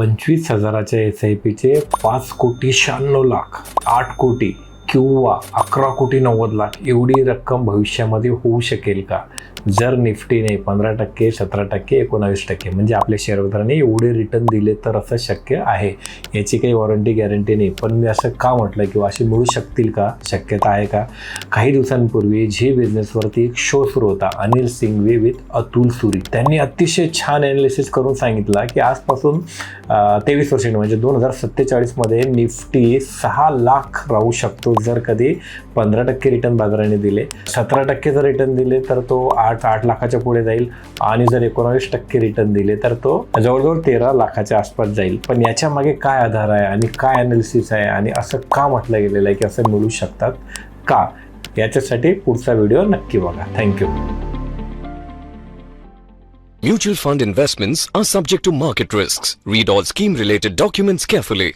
पंचवीस हजाराच्या S I पीचे पाच कोटी शहाण्णव लाख आठ कोटी किंवा अकरा कोटी नव्वद लाख एवढी रक्कम भविष्यामध्ये होऊ शकेल का? जर निफ्टीने पंधरा टक्के सतरा टक्के एकोणावीस टक्के म्हणजे आपल्या शेअर बाजाराने एवढे रिटर्न दिले तर असं शक्य आहे. याची काही वॉरंटी गॅरंटी नाही. पण मी असं का म्हटलं किंवा असे मिळू शकतील का? शक्यता आहे का? काही दिवसांपूर्वी झी बिझनेसवरती एक शो सुरू होता अनिल सिंगवे विथ अतुल सुरी. त्यांनी अतिशय छान ॲनालिसिस करून सांगितलं की आजपासून तेवीस वर्षांनी म्हणजे दोन हजार सत्तेचाळीसमध्ये निफ्टी सहा लाख राहू शकतो जर कधी पंधरा टक्के रिटर्न बाजाराने दिले. सतरा टक्के जर रिटर्न दिले तर तो आठ आठ लाखाच्या पुढे जाईल आणि जर एकोणावीस टक्के रिटर्न दिले तर तो जवळजवळ तेरा लाखाच्या आसपास जाईल पण याच्या मागे काय आधार आहे आणि काय अनालिसिस आहे आणि असं का म्हटलं गेलेलं आहे की असं मिळू शकतात का याच्यासाठी पुढचा व्हिडिओ नक्की बघा thank you Mutual fund investments are subject to market risks. Read all scheme related documents carefully.